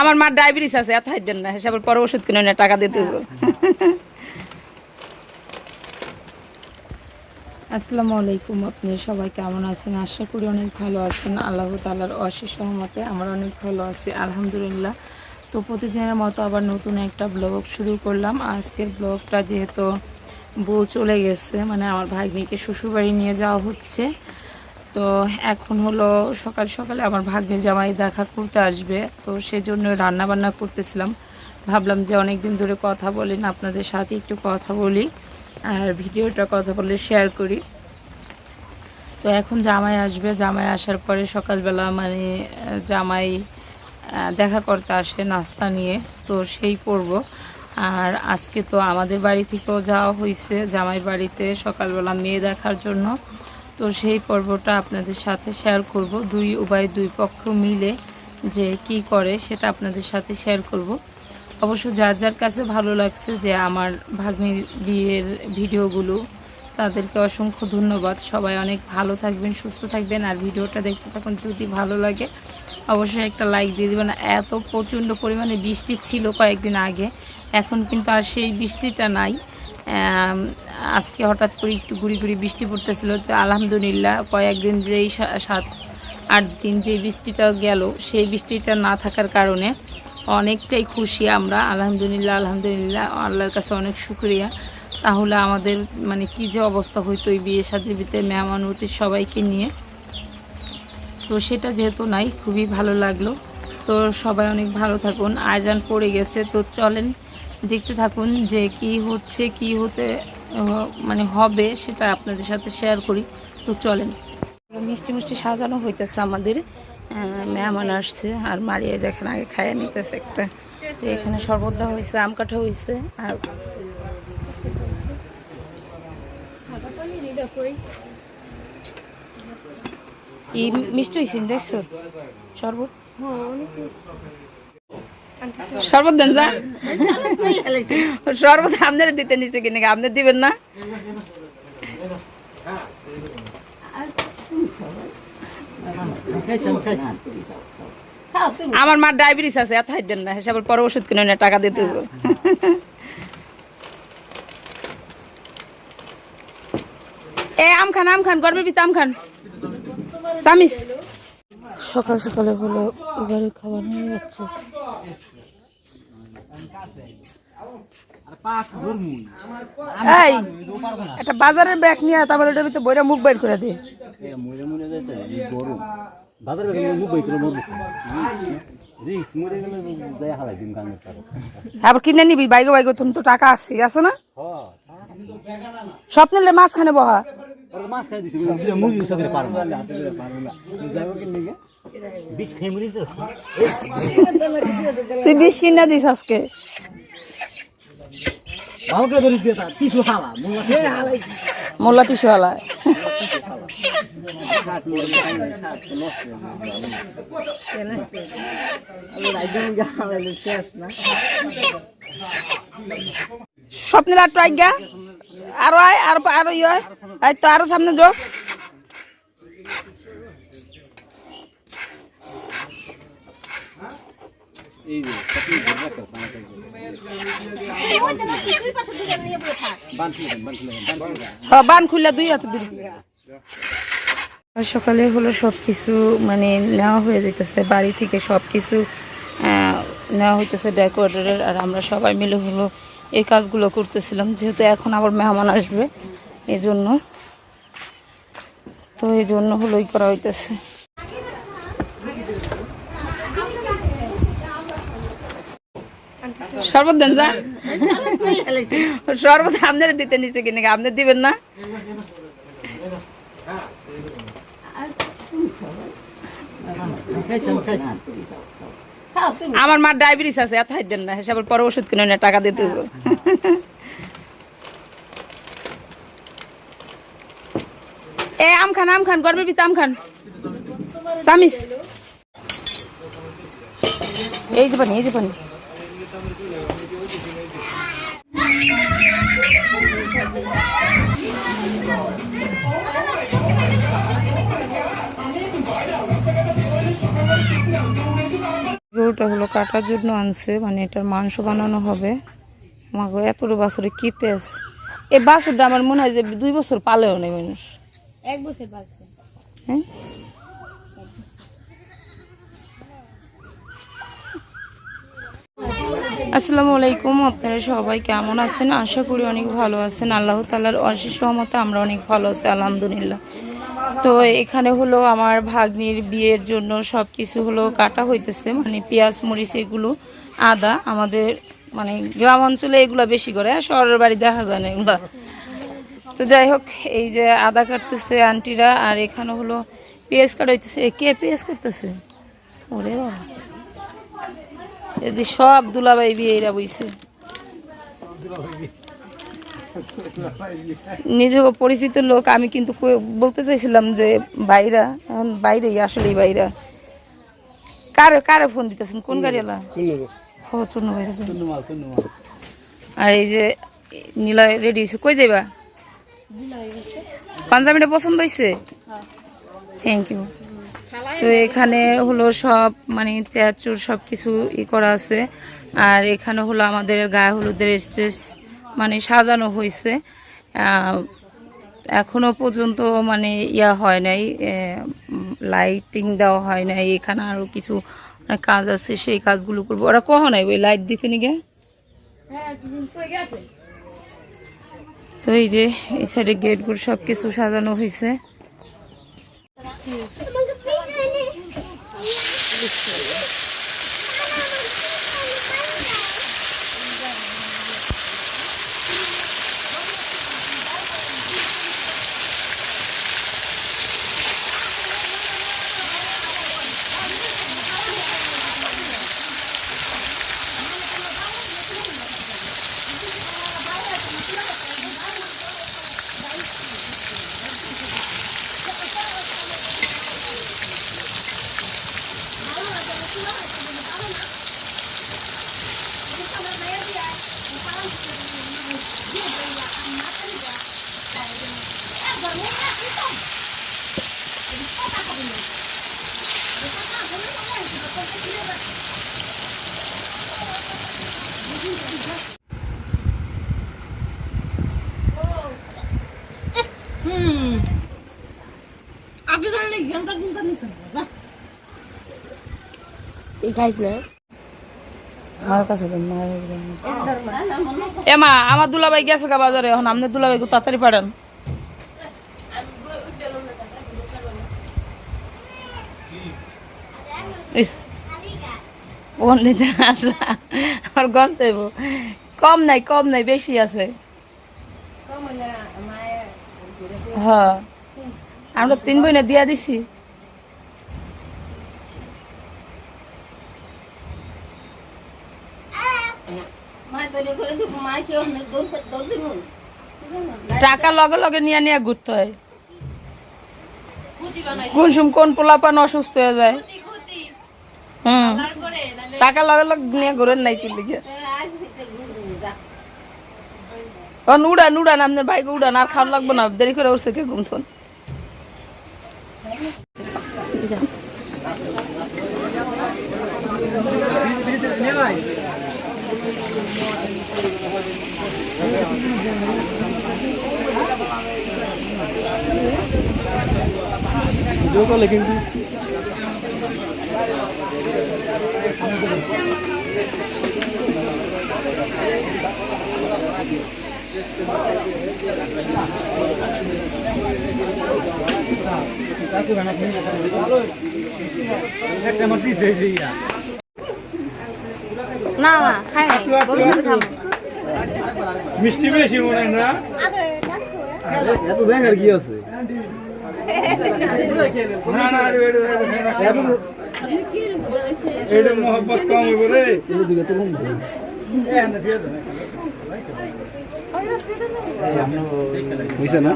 আমার মার ডায়াবেটিস আছে এত হাইট দেন না হিসাবের পরে ওষুধ কিনে না টাকা দিতে হবে আসসালামু আলাইকুম আপনি সবাই কেমন আছেন? আশা করি অনেক ভালো আছেন। আল্লাহ তালার অশেষ সহমতে আমরা অনেক ভালো আছি আলহামদুলিল্লাহ। তো প্রতিদিনের মতো আবার নতুন একটা ব্লগ শুরু করলাম। আজকের ব্লগটা যেহেতু বউ চলে গেছে মানে আমার ভাগ্নিকে শ্বশুরবাড়ি নিয়ে যাওয়া হচ্ছে। তো এখন হলো সকাল সকালে আমার ভাগ্নে জামাই দেখা করতে আসবে। তো সেজন্য রান্না বান্না করতেছিলাম। ভাবলাম যে অনেক দিন ধরে কথা বলেন আপনাদের সাথে একটু কথা বলি আর ভিডিওটা কথা বলে শেয়ার করি। তো এখন জামাই আসবে। জামাই আসার পরে সকালবেলা মানে জামাই দেখা করতে আসে নাস্তা নিয়ে। তো সেই পড়ব আর আজকে তো আমাদের বাড়ি থেকেও যাওয়া হয়েছে জামাই বাড়িতে সকালবেলা মেয়ে দেখার জন্য। তো সেই পর্বটা আপনাদের সাথে শেয়ার করব। দুই উভয় দুই পক্ষ মিলে যে কি করে সেটা আপনাদের সাথে শেয়ার করব। অবশ্য যার যার কাছে ভালো লাগছে যে আমার ভাগ্নির বিয়ের ভিডিওগুলো, তাদেরকে অসংখ্য ধন্যবাদ। সবাই অনেক ভালো থাকবেন, সুস্থ থাকবেন আর ভিডিওটা দেখতে থাকুন যদি ভালো লাগে। অবশ্যই একটা লাইক দিয়ে দেবেন। এত প্রচণ্ড পরিমাণে বৃষ্টি ছিল কয়েকদিন আগে, এখন কিন্তু আর সেই বৃষ্টিটা নাই। আজকে হঠাৎ করে একটু গুড়ি গুড়ি বৃষ্টি পড়তেছিল, তো আলহামদুলিল্লাহ কয়েকদিন যেই সাত, আট দিন যে বৃষ্টিটা গেল, সেই বৃষ্টিটা না থাকার কারণে অনেকটাই খুশি আমরা। আলহামদুলিল্লাহ আলহামদুলিল্লাহ, আল্লাহর কাছে অনেক শুক্রিয়া। তাহলে আমাদের মানে কি যে অবস্থা হইতো ওই বিয়ে সাথে বিতে মেহমান অতিথি সবাইকে নিয়ে। তো সেটা যেহেতু নাই, খুবই ভালো লাগল। তো সবাই অনেক ভালো থাকুন। আয়োজন পড়ে গেছে, তো চলেন দেখতে থাকুন যে কি হচ্ছে, কি হতে মানে হবে সেটা আপনাদের সাথে শেয়ার করি। তো চলেন। মিষ্টি মিষ্টি সাজানো হইতেছে আমাদের। মেহমান আসছে আর মারিয়ে দেখেন আগে খাইয়ে নিতেছে একটা। তো এখানে শরবত দেওয়া হয়েছে আম কাঠা হয়েছে আর মিষ্টি হয়েছে দেখছ? শরবত? শরবত দেন যা। শরবত দিতে নিচে কিনে আপনি দিবেন না? আমার মার ডায়াবেটিস আছে, এত দেন না, হিসাবের পরে ওষুধ কিনে টাকা দিতে হবে এ, আম খান আম খান, গরমের ভিতরে আম খান। সামিস। সকাল সকালে হলো, এবারে খাবার নিয়ে যাচ্ছে। এই একটা বাজারের ব্যাগ নিয়ে আয়, তারপরে ওটার ভিতরে বইটা মুখ বাইর করে দে। মুখ আবার কিনে? নিবি বাইগো বাইগো তুমি তো টাকা আছে আছে না? হ্যাঁ স্বপ্ন নিলে মাঝখানে বহা। ওর মাছ খাই দিছি মুরগি পারব যাব তুই বিষ কিনা দিস আজকে। হালা মোল্লা সাত নষ্ট স্বপ্নের আর ট্রাইগা আরও আয় আর আরও ইয়ে তো আরও সামনে যাও হ্যাঁ, দুই হাতে সকালে হলো সব কিছু মানে নেওয়া হয়ে যেতেছে বাড়ি থেকে সব কিছু নেওয়া হইতেছে ডেকোরেটরের আর আমরা সবাই মিলে হলো এই কাজগুলো করতেছিলাম যেহেতু এখন আবার মেহমান আসবে এই জন্য তো এই জন্য হলো ই করা হইতেছে। শরবত দেন, যা। শরবত আপনারা দিতে নিচে কিনে আপনি দিবেন না? আমার মার ডায়াবেটিস আছে, এত হাইট না, হিসাবের পরে ওষুধ কিনে না টাকা দিতে হবে এ, আম খান আম খান, গরমের ভিতরে আম খান। সামিস। এই যে এই যে গরুটা হলো কাটার জন্য আনছে মানে এটার মাংস বানানো হবে। আমাকে এতটা বাছরে কি তেজ। এই বাছরটা আমার মনে হয় যে দুই বছর পালেও নেই মানুষ। এক বছর বাঁচবে। হ্যাঁ? আসসালামু আলাইকুম, আপনারা সবাই কেমন আছেন? আশা করি অনেক ভালো আছেন। আল্লাহ তালার অশেষ রহমতে আমরা অনেক ভালো আছি, আলহামদুলিল্লাহ। তো এখানে হলো আমার ভাগ্নির বিয়ের জন্য সব কিছু হলো কাটা হইতেছে মানে পেঁয়াজ, মরিচ এগুলো, আদা, আমাদের মানে গ্রাম অঞ্চলে এগুলো বেশি করে শহরের বাড়ি দেখা যায় না এগুলো। তো যাই হোক, এই যে আদা কাটতেছে আন্টিরা, আর এখানে হলো পেঁয়াজ কাটাইতেছে কে পেঁয়াজ কাটতেছে ওরে বাবা। এদি সব দুলাবাই বিয়েরা বইছে। নিজেও পরিচিত লোক আমি কিন্তু কই- বলতে চাইছিলাম যে বাইরা এখন বাইরেই আসলেই বাইরা কারে কারে ফোন দিতেছেন? কোন গাড়িওয়ালা? হ চুন্ন বাইরে আর এই যে নীলা রেডি হয়েছে কই যাইবা? পাঞ্জাবিটা পছন্দ হয়েছে থ্যাংক ইউ তো এখানে হলো সব মানে চেয়ারচুর সব কিছু ই করা আছে। আর এখানে হলো আমাদের গায়ে হলুদের স্টেজ মানে সাজানো হয়েছে। এখনও পর্যন্ত মানে ইয়া হয় নাই লাইটিং দেওয়া হয় নাই। এখানে আরও কিছু কাজ আছে সেই কাজগুলো করব। ওরা কখন নাই ওই লাইট দিতে নিগে হ্যাঁ তো এই যে এই সাইডে গেটগুলো সব কিছু সাজানো হয়েছে হুম আগে জানলে ঘণ্টা ঘণ্টা নিতে হবে এই খাইছ না আমার কাছে এমা আমার দুলাভাই গেছে গা বাজারে এখন আপনার দুলাভাই তাড়াতাড়ি পাঠান। ইস। কম নাই কম নাই, বেশি আছে। হ্যাঁ। টাকা লগে লগে নিয়ে নিয়ে ঘুরতে হয়। কোন সময় কোন পোলাপান অসুস্থ হয়ে যায়। হুম। টাকা লগে লগে নিয়ে ঘুরেন নাই কি লিখে অন উড়ান উড়ান আপনার বাইকে উড়ান আর খাওয়া লাগবে না, দেরি করে উঠছে কে ঘুমথন না না খাই নাই ভবিষ্যতে খাব মিষ্টি বেশি মনে হয় না এত দেখার কি আছে না না এটা মোহব্বত কম হইব রে। দিকে তো কম হইছে না?